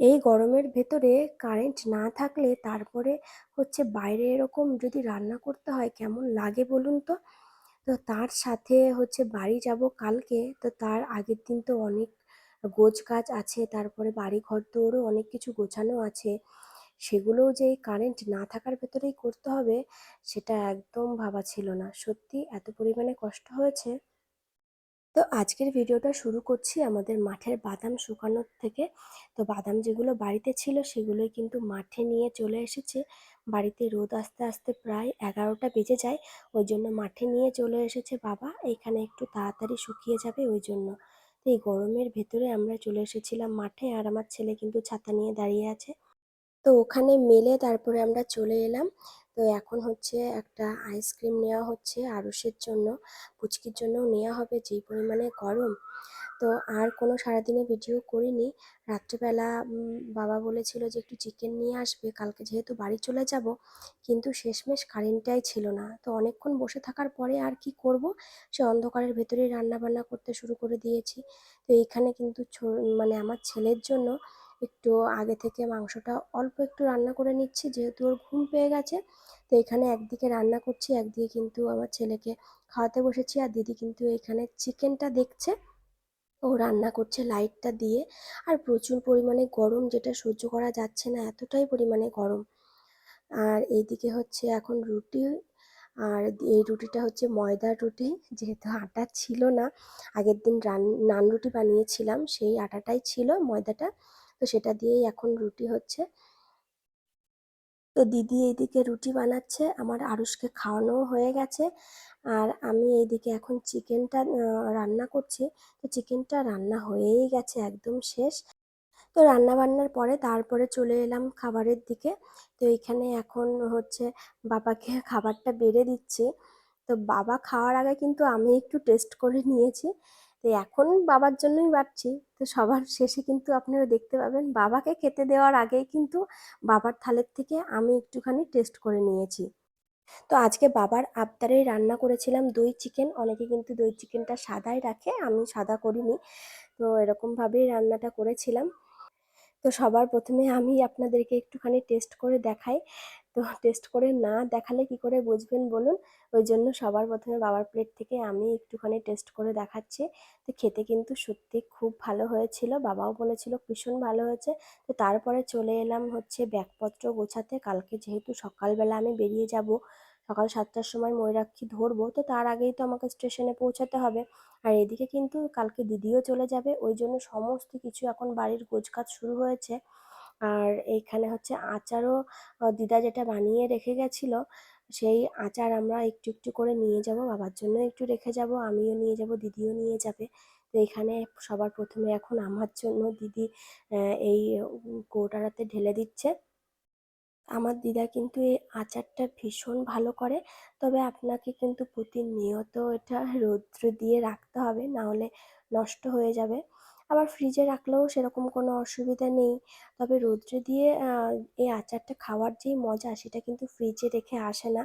এই গরমের ভেতরে কারেন্ট না থাকলে তারপরে হচ্ছে বাইরে এরকম যদি রান্না করতে হয় কেমন লাগে বলুন তো? তো তার সাথে হচ্ছে বাড়ি যাব কালকে, তো তার আগের দিন তো অনেক গোছ গাছ আছে, তারপরে বাড়ি ঘর দৌড়ও অনেক কিছু গোছানো আছে। সেগুলোও যে কারেন্ট না থাকার ভেতরেই করতে হবে, সেটা একদম ভাবা ছিল না। সত্যি এত পরিমাণে কষ্ট হয়েছে? তো আজকের ভিডিওটা শুরু করছি আমাদের মাঠের বাদাম শুকানোর থেকে। তো বাদাম যেগুলো বাড়িতে ছিল সেগুলোই কিন্তু মাঠে নিয়ে চলে এসেছে। বাড়িতে রোদ আস্তে আস্তে প্রায় এগারোটা বেজে যায়, ওই জন্য মাঠে নিয়ে চলে এসেছে বাবা। এখানে একটু তাড়াতাড়ি শুকিয়ে যাবে ওই জন্য। তো এই গরমের ভেতরে আমরা চলে এসেছিলাম মাঠে আর আমার ছেলে কিন্তু ছাতা নিয়ে দাঁড়িয়ে আছে। তো ওখানে মেলে তারপরে আমরা চলে এলাম। তো এখন হচ্ছে একটা আইসক্রিম নেওয়া হচ্ছে আরুষের জন্য, পুচকির জন্যও নেওয়া হবে যেই পরিমাণে গরম। তো আর কোনো সারাদিনে ভিডিও করিনি। রাত্রেবেলা বাবা বলেছিল যে একটু চিকেন নিয়ে আসবে, কালকে যেহেতু বাড়ি চলে যাব, কিন্তু শেষমেশ কারেন্টটাই ছিল না। তো অনেকক্ষণ বসে থাকার পরে আর কি করব? সে অন্ধকারের ভেতরেই রান্না বান্না করতে শুরু করে দিয়েছি। তো এইখানে কিন্তু মানে আমার ছেলের জন্য একটু আগে থেকে মাংসটা অল্প একটু রান্না করে নিচ্ছি, যেহেতু ওর ঘুম পেয়ে গেছে। তো এখানে একদিকে রান্না করছি, একদিকে কিন্তু আমার ছেলেকে খাওয়াতে বসেছি, আর দিদি কিন্তু এখানে চিকেনটা দেখছে। ও রান্না করছে লাইটটা দিয়ে। আর প্রচুর পরিমাণে গরম, যেটা সহ্য করা যাচ্ছে না, এতটাই পরিমাণে গরম। আর এইদিকে হচ্ছে এখন রুটি, আর এই রুটিটা হচ্ছে ময়দার রুটি, যেহেতু আটা ছিল না। আগের দিন রান, নান রুটি বানিয়েছিলাম, সেই আটাটাই ছিল ময়দাটা। তো সেটা দিয়েই এখন রুটি হচ্ছে। তো দিদি এইদিকে রুটি বানাচ্ছে, আমার আরুষকে খাওয়ানোও হয়ে গেছে। আর আমি এইদিকে এখন চিকেনটা রান্না করছি। তো চিকেনটা রান্না হয়েই গেছে একদম শেষ। তো রান্না বান্নার পরে তারপরে চলে এলাম খাবারের দিকে। তো এইখানে এখন হচ্ছে বাবাকে খাবারটা বেড়ে দিচ্ছি। তো বাবা খাওয়ার আগে কিন্তু আমি একটু টেস্ট করে নিয়েছি। তো এখন বাবার জন্যই বাড়ছি। তো সবার শেষে কিন্তু আপনারা দেখতে পাবেন, বাবাকে খেতে দেওয়ার আগেই কিন্তু বাবার থালের থেকে আমি একটুখানি টেস্ট করে নিয়েছি। তো আজকে বাবার আবদারেই রান্না করেছিলাম দই চিকেন অনেকে কিন্তু দই চিকেনটা সাদাই রাখে, আমি সাদা করিনি। তো এরকমভাবেই রান্নাটা করেছিলাম। তো সবার প্রথমে আমি আপনাদেরকে একটুখানি টেস্ট করে দেখাই। তো টেস্ট করে না দেখালে কি করে বুঝবেন বলুন? ওই জন্য সবার প্রথমে বাবার প্লেট থেকে আমি একটুখানি টেস্ট করে দেখাচ্ছি। তো খেতে কিন্তু সত্যি খুব ভালো হয়েছিল। বাবাও বলেছিল ভীষণ ভালো হয়েছে। তো তারপরে চলে এলাম হচ্ছে ব্যাগপত্র গোছাতে। কালকে যেহেতু সকালবেলা আমি বেরিয়ে যাব, সকাল সাতটার সময় ময়ূরাক্ষী ধরবো, তো তার আগেই তো আমাকে স্টেশনে পৌঁছাতে হবে। আর এদিকে কিন্তু কালকে দিদিও চলে যাবে। ওই জন্য সমস্ত কিছু এখন বাড়ির গোছকাজ শুরু হয়েছে। আর এইখানে হচ্ছে আচারও দিদা যেটা বানিয়ে রেখে গেছিল, সেই আচার আমরা একটু একটু করে নিয়ে যাব, বাবার জন্য একটু রেখে যাব, আমিও নিয়ে যাব, দিদিও নিয়ে যাবে। তো এখানে সবার প্রথমে এখন আমার জন্য দিদি এই কৌটারাতে ঢেলে দিচ্ছে। আমার দিদা কিন্তু এই আচারটা ভীষণ ভালো করে, তবে আপনাকে কিন্তু প্রতিনিয়ত এটা রৌদ্র দিয়ে রাখতে হবে, নাহলে নষ্ট হয়ে যাবে। আবার ফ্রিজে রাখলেও সেরকম কোনো অসুবিধা নেই। তবে রৌদ্রে দিয়ে এই আচারটা খাওয়ার যেই মজা সেটা কিন্তু ফ্রিজে রেখে আসে না।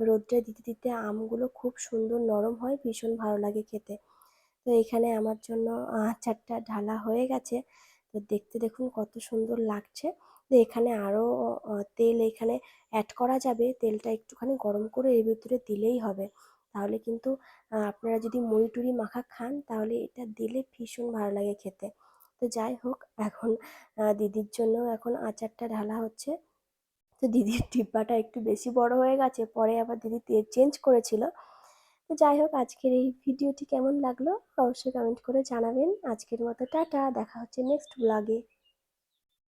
রৌদ্রে দিতে দিতে আমগুলো খুব সুন্দর নরম হয়, ভীষণ ভালো লাগে খেতে। তো এখানে আমার জন্য আচারটা ঢালা হয়ে গেছে। তো দেখতে দেখুন কত সুন্দর লাগছে। তো এখানে আরও তেল এখানে অ্যাড করা যাবে। তেলটা একটুখানি গরম করে এর ভিতরে দিলেই হবে। তাহলে কিন্তু আপনারা যদি মুড়ি টুড়ি মাখা খান, তাহলে এটা দিলে ভীষণ ভালো লাগে খেতে। তো যাই হোক, এখন দিদির জন্য এখন আচারটা ঢালা হচ্ছে। তো দিদির ডিব্বাটা একটু বেশি বড় হয়ে গেছে, পরে আবার দিদি চেঞ্জ করেছিল। তো যাই হোক, আজকের এই ভিডিওটি কেমন লাগল, অবশ্যই কমেন্ট করে জানাবেন। আজকের মতো টাটা, দেখা হচ্ছে নেক্সট ব্লগে